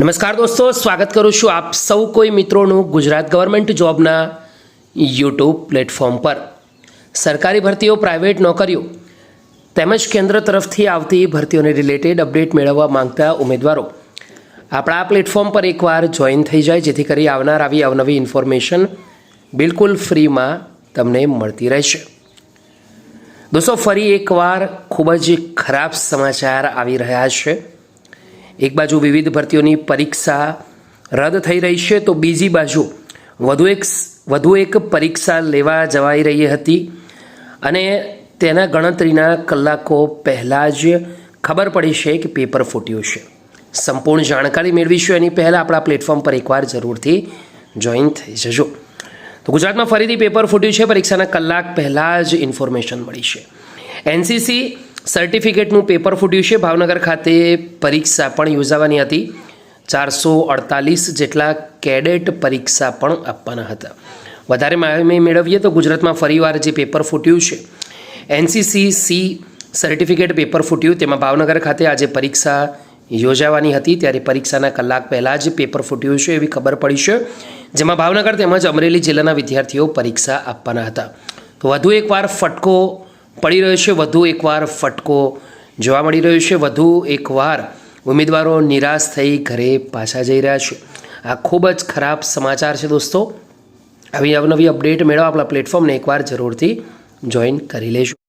નમસ્કાર દોસ્તો, સ્વાગત કરું છું આપ સૌ કોઈ મિત્રોનું ગુજરાત ગવર્મેન્ટ જોબના યુટ્યુબ પ્લેટફોર્મ પર. સરકારી ભરતીઓ, પ્રાઇવેટ નોકરીઓ તેમજ કેન્દ્ર તરફથી આવતી ભરતીઓને રિલેટેડ અપડેટ મેળવવા માંગતા ઉમેદવારો. આપણા આ પ્લેટફોર્મ પર એકવાર જોઈન થઈ જાય, જેથી કરી આવનાર આવી અવનવી ઇન્ફોર્મેશન બિલકુલ ફ્રીમાં તમને મળતી રહેશે. દોસ્તો, ફરી એકવાર ખૂબ જ ખરાબ સમાચાર આવી રહ્યા છે. એક બાજુ વિવિધ ભરતીઓની પરીક્ષા રદ થઈ રહી છે, તો બીજી બાજુ વધુ એક વધુ એક પરીક્ષા લેવા જવાઈ રહી હતી. અને તેના ગણતરીના કલાકો પહેલાં જ ખબર પડી છે કે પેપર ફૂટ્યું છે. સંપૂર્ણ જાણકારી મેળવીશું એની પહેલાં આપણા પ્લેટફોર્મ પર એકવાર જરૂરથી જોઈન થઈ જજો. તો ગુજરાતમાં ફરીથી પેપર ફૂટ્યું છે, પરીક્ષાના કલાક પહેલાં જ ઇન્ફોર્મેશન મળી છે. એનસીસી સર્ટિફિકેટનું પેપર ફૂટ્યું છે. ભાવનગર ખાતે પરીક્ષા પણ યોજાવાની હતી. ચારસો અડતાલીસ જેટલા કેડેટ પરીક્ષા પણ આપવાના હતા. વધારે માહિતી મેળવીએ તો ગુજરાતમાં ફરીવાર જે પેપર ફૂટ્યું છે એનસીસી સી સર્ટિફિકેટ પેપર ફૂટ્યું. તેમાં ભાવનગર ખાતે આજે પરીક્ષા યોજાવાની હતી. ત્યારે પરીક્ષાના કલાક પહેલાં જ પેપર ફૂટ્યું છે એવી ખબર પડી છે. જેમાં ભાવનગર તેમજ અમરેલી જિલ્લાના વિદ્યાર્થીઓ પરીક્ષા આપવાના હતા. તો વધુ એકવાર ફટકો પડી રહ્યો છે. વધુ એકવાર ફટકો જોવા મળી રહ્યો છે. વધુ એકવાર ઉમેદવારો નિરાશ થઈ ઘરે પાછા જઈ રહ્યા છે. આ ખૂબ જ ખરાબ સમાચાર છે દોસ્તો. આવી અવનવી અપડેટ મેળવવા આપણા પ્લેટફોર્મને એકવાર જરૂરથી જોઈન કરી લેજો.